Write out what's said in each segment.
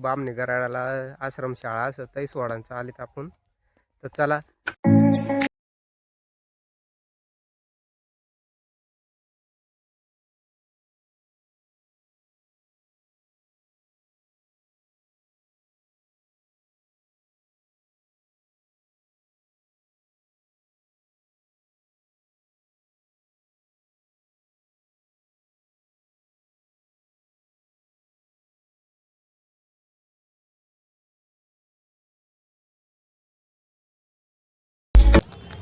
बामणी गराडाला आश्रमशाळा असं तैस वाडांचं आलीत आपण. तर चला.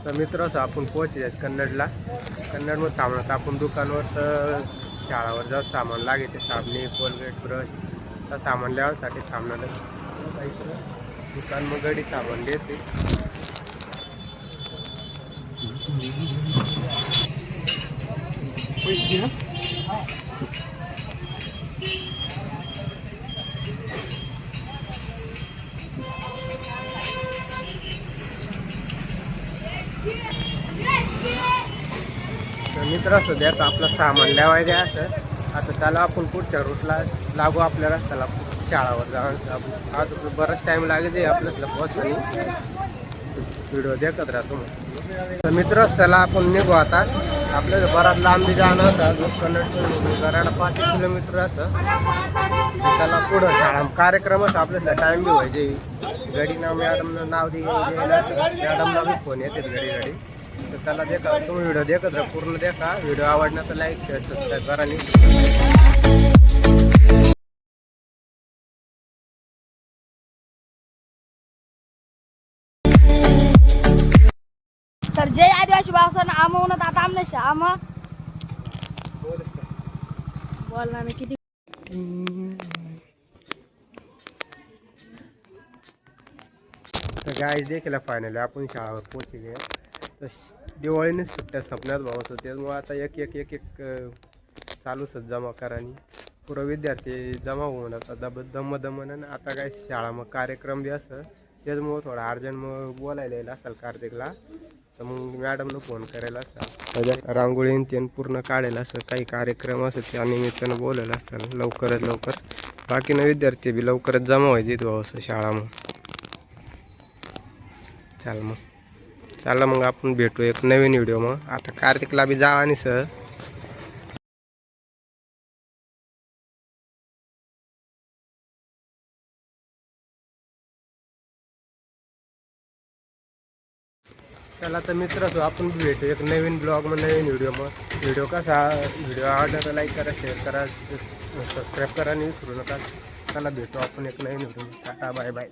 तर मित्र असं आपण पोहोचले कन्नडला. कन्नडमध्ये थांबणार आपण दुकानवर तर शाळावर जाऊ सामान लागे ते साबणे कोलगेट ब्रश तर सामान लिहायसाठी थांबणार दुकान मग गडी सामान देते. तर मित्र असं द्या आपलं सामान लिहावाय असं. आता त्याला आपण पुढच्या रूटला लागू आपल्या रस्त्याला. शाळावर जाऊन आज बराच टाईम लागेल आपल्याला पोहोचणी व्हिडिओ देखत राहतो मग. तर मित्र चला आपण निघू आता. आपल्याला बराच लांबी जाणं होतं. करायला पाच किलोमीटर असं. त्याला पुढं शाळा. कार्यक्रमच आपल्याला टाईम बी व्हायचे गाडी नाव मॅडमनं नाव दे मॅडमला फोन येतात घडी घडी तर चला देखा तुम्ही व्हिडिओ देखत राहा पूर्ण देखा. व्हिडिओ आवडला तर लाईक शेअर सबस्क्राईब करा आणि तर जय आदिवासी भाषण आमवणं आता आमने आम बोल ना मी किती तर गायज देखील फायनली आपण शाळावर पोचले तर दिवाळीने सुट्ट्या संपण्यात भावत होते त्यामुळे आता एक एक एक एक चालू चालूच जमा करानी आणि पुरं विद्यार्थी जमा होऊन आता दब दम दमन आता काय शाळा मग कार्यक्रम बी असं. त्याच्यामुळं थोडं अर्जंट मग बोलायला येईल असाल कार्तिकला. तर मग मॅडमनं फोन करायला असतात रांगोळी ते पूर्ण काढायला असं काही कार्यक्रम असं त्या निमित्तानं बोलायला असतं. लवकरात लवकर. बाकीनं विद्यार्थी बी लवकरच जमा व्हायचे भाऊ असं शाळा मग चाल मग. चला मग आपण भेटू एक नवीन व्हिडिओ मग. आता कार्तिकला बी जा आणि सर. चला तर मित्र आपण भेटू एक नवीन ब्लॉग मग नवीन व्हिडिओ मग. व्हिडिओ कसा व्हिडिओ आवडला तर लाईक करा शेअर करा सबस्क्राईब करा आणि विसरू नका. चला भेटू आपण एक नवीन व्हिडिओ टाटा बाय बाय